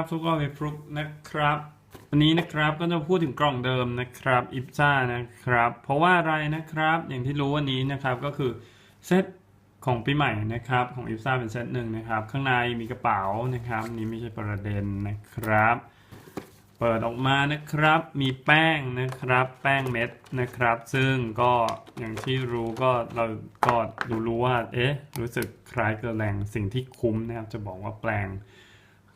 ครับทุกคนเป็นฟลุกนะครับ วันนี้นะครับก็จะพูดถึงกล่องเดิมนะครับอิฟซ่านะครับ เพราะว่าอะไรนะครับอย่างที่รู้วันนี้นะครับก็คือเซตของปีใหม่นะครับของอิฟซ่าเป็นเซตหนึ่งนะครับ ข้างในมีกระเป๋านะครับนี้ไม่ใช่ประเด็นนะครับ เปิดออกมานะครับมีแป้งนะครับ แป้งเม็ดนะครับ ซึ่งก็อย่างที่รู้ก็เราก็รู้รู้ว่าเอ๊ะรู้สึกคล้ายเกลือแรงสิ่งที่คุ้มนะครับ จะบอกว่าแปลง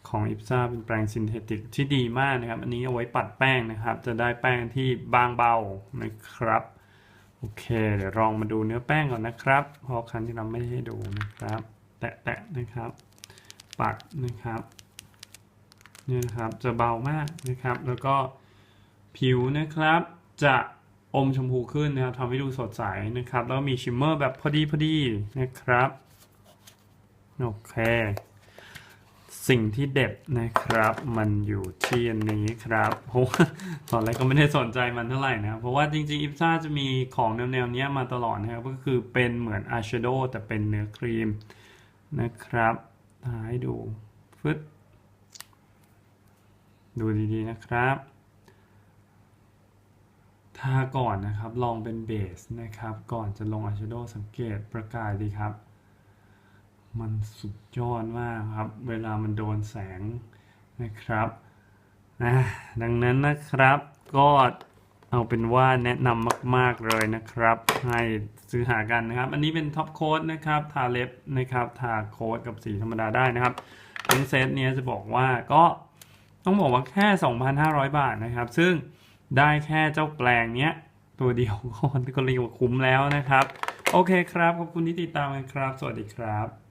ของอิ p ซ่าเป็นแปลงซินเทติกที่ดีมากนะครับ อันนี้เอาไว้ปัดแป้งนะครับ จะได้แป้งที่บางเบานะครับ โอเค เดี๋ยวลองมาดูเนื้อแป้งก่อนนะครับเพราะครั้งที่เราไม่ได้ให้ดูนะครับ แตะๆนะครับ ปัดนะครับเนี่ยนะครับ จะเบามากนะครับ แล้วก็ผิวนะครับ จะอมชมพูขึ้นนะครับทำให้ดูสดใสนะครับ แล้วมีชิมเมอร์แบบพอดีพอดีนะครับ โอเค สิ่งที่เด็ดนะครับ มันอยู่ที่อันนี้ครับเพราะว่าตอนแรกก็ไม่ได้สนใจมันเท่าไหร่นะเพราะว่าจริงๆอิฟซ่าจะมีของแนวๆนี้มาตลอดนะครับก็คือเป็นเหมือนอายแชโดว์แต่เป็นเนื้อครีมนะครับทาให้ดูฟึดดูดีๆนะครับทาก่อนนะครับลองเป็นเบสนะครับ ก่อนจะลงอายแชโดว์สังเกตประกายดีครับ มันสุดยอดมากครับ เวลามันโดนแสงนะครับนะดังนั้นนะครับก็เอาเป็นว่าแนะนำมาก ๆ เลยนะครับ ให้ซื้อหากันนะครับ อันนี้เป็นท็อปโค้ดนะครับ ทาเล็บนะครับ ทาโค้ดกับสีธรรมดาได้นะครับทั้งเซตเนี้ยจะบอกว่าก็ต้องบอกว่าแค่ 2,500 บาทนะครับ ซึ่งได้แค่เจ้าแปลงเนี้ย ตัวเดียวก็ก็เรียกว่าคุ้มแล้วนะครับ โอเคครับ ขอบคุณที่ติดตามกันครับ สวัสดีครับ